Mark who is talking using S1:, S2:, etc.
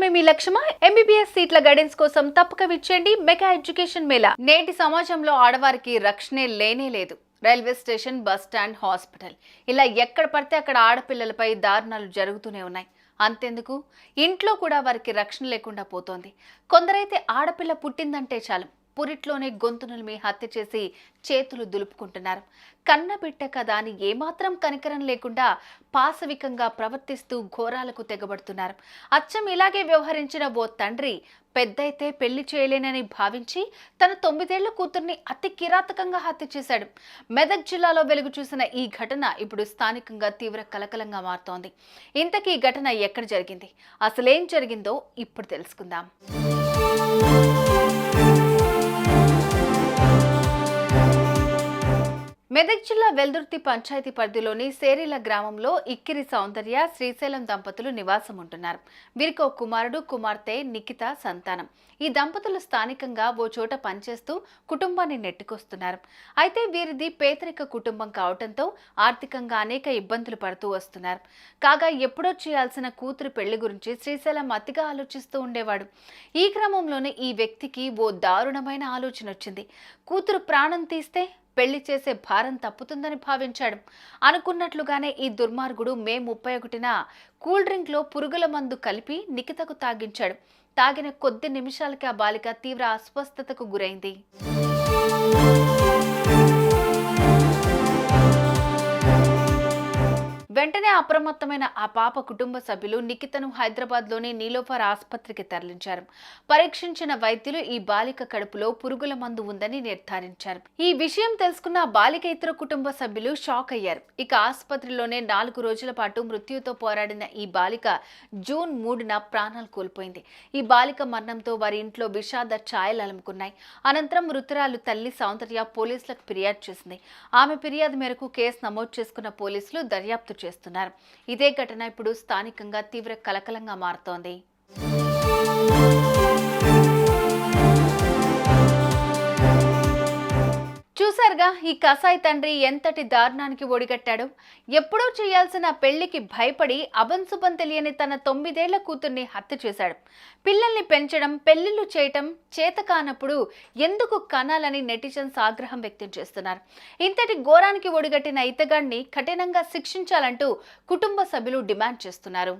S1: చదవడమే మీ లక్ష్యమా? MBBS సీట్ల guidance కోసం తప్పక విచ్చేయండి మెగా ఎడ్యుకేషన్ మేళా. నేటి సమాజంలో ఆడవారికి రక్షణే లేనే లేదు. Railway station bus stand hospital. ఇలా ఎక్కడ పడితే అక్కడ ఆడపిల్లలపై దారుణాలు జరుగుతూనే ఉన్నాయి. అంతెందుకు? ఇంట్లో కూడా వారికి రక్షణ లేకుండా పోతోంది. కొందరైతే ఆడపిల్ల పుట్టిందంటే చాలు. పురిట్లోనే గొంతునుల్మి హత్య చేసి చేతులు దులుపుకుంటున్నారు. కన్నబిట్ట కదా అని ఏమాత్రం కనికరం లేకుండా పాశవికంగా ప్రవర్తిస్తూ ఘోరాలకు తెగబడుతున్నారు. అచ్చం ఇలాగే వ్యవహరించిన ఓ తండ్రి పెద్దయితే పెళ్ళి చేయలేనని భావించి తన తొమ్మిదేళ్ళ కూతుర్ని అతి కిరాతకంగా హత్య చేశాడు. మెదక్ జిల్లాలో వెలుగు చూసిన ఈ ఘటన ఇప్పుడు స్థానికంగా తీవ్ర కలకలంగా మారుతోంది. ఇంతకీ ఈ ఘటన ఎక్కడ జరిగింది? అసలేం జరిగిందో ఇప్పుడు తెలుసుకుందాం. మెదక్ జిల్లా వెల్దుర్తి పంచాయతీ పరిధిలోని సేరీల గ్రామంలో ఇక్కిరి సౌందర్య శ్రీశైలం దంపతులు నివాసం ఉంటున్నారు వీరికి ఒక కుమారుడు కుమార్తె నిఖిత సంతానం. ఈ దంపతులు స్థానికంగా ఓ చోట పనిచేస్తూ కుటుంబాన్ని నెట్టుకొస్తున్నారు. అయితే వీరిది పేదరిక కుటుంబం కావడంతో ఆర్థికంగా అనేక ఇబ్బందులు పడుతూ వస్తున్నారు. కాగా ఎప్పుడో చేయాల్సిన కూతురు పెళ్ళి గురించి శ్రీశైలం అతిగా ఆలోచిస్తూ ఉండేవాడు. ఈ క్రమంలోనే ఈ వ్యక్తికి ఓ దారుణమైన ఆలోచన వచ్చింది కూతురు ప్రాణం తీస్తే పెళ్ళి చేసే భారం తప్పుతుందని భావించాడు. అనుకున్నట్లుగానే ఈ దుర్మార్గుడు మే ముప్పై ఒకటిన కూల్ డ్రింక్లో పురుగుల మందు కలిపి నిఖితకు తాగించాడు. తాగిన కొద్ది నిమిషాలకి ఆ బాలిక తీవ్ర అస్వస్థతకు గురైంది. వెంటనే అప్రమత్తమైన ఆ పాప కుటుంబ సభ్యులు నిఖితను హైదరాబాద్లోని నీలోఫర్ ఆసుపత్రికి తరలించారు. పరీక్షించిన వైద్యులు ఈ బాలిక కడుపులో పురుగుల మందు ఉందని నిర్ధారించారు. ఈ విషయం తెలుసుకున్న బాలిక ఇతర కుటుంబ సభ్యులు షాక్ అయ్యారు. ఇక ఆసుపత్రిలోనే నాలుగు రోజుల పాటు మృత్యుతో పోరాడిన ఈ బాలిక జూన్ మూడున ప్రాణాలు కోల్పోయింది. ఈ బాలిక మరణంతో వారి ఇంట్లో విషాద ఛాయలు అలుముకున్నాయి. అనంతరం మృతురాలు తల్లి సౌందర్య పోలీసులకు ఫిర్యాదు చేసింది. ఆమె ఫిర్యాదు మేరకు కేసు నమోదు చేసుకున్న పోలీసులు దర్యాప్తు చేశారు. చేస్తున్నారు. ఇదే ఘటన ఇప్పుడు స్థానికంగా తీవ్ర కలకలంగా మారుతోంది. ఈ కసాయి తండ్రి ఎంతటి దారుణానికి ఒడిగట్టాడు? ఎప్పుడూ చేయాల్సిన పెళ్ళికి భయపడి అబంశుభం తెలియని తన తొమ్మిదేళ్ళ కూతుర్ని హత్య చేశాడు. పిల్లల్ని పెంచడం పెళ్ళిళ్ళు చేయటం చేత కానప్పుడు ఎందుకు కనాలని నెటిజన్స్ ఆగ్రహం వ్యక్తం చేస్తున్నారు? ఇంతటి ఘోరానికి ఒడిగట్టిన ఇతగాడిని కఠినంగా శిక్షించాలంటూ కుటుంబ సభ్యులు డిమాండ్ చేస్తున్నారు.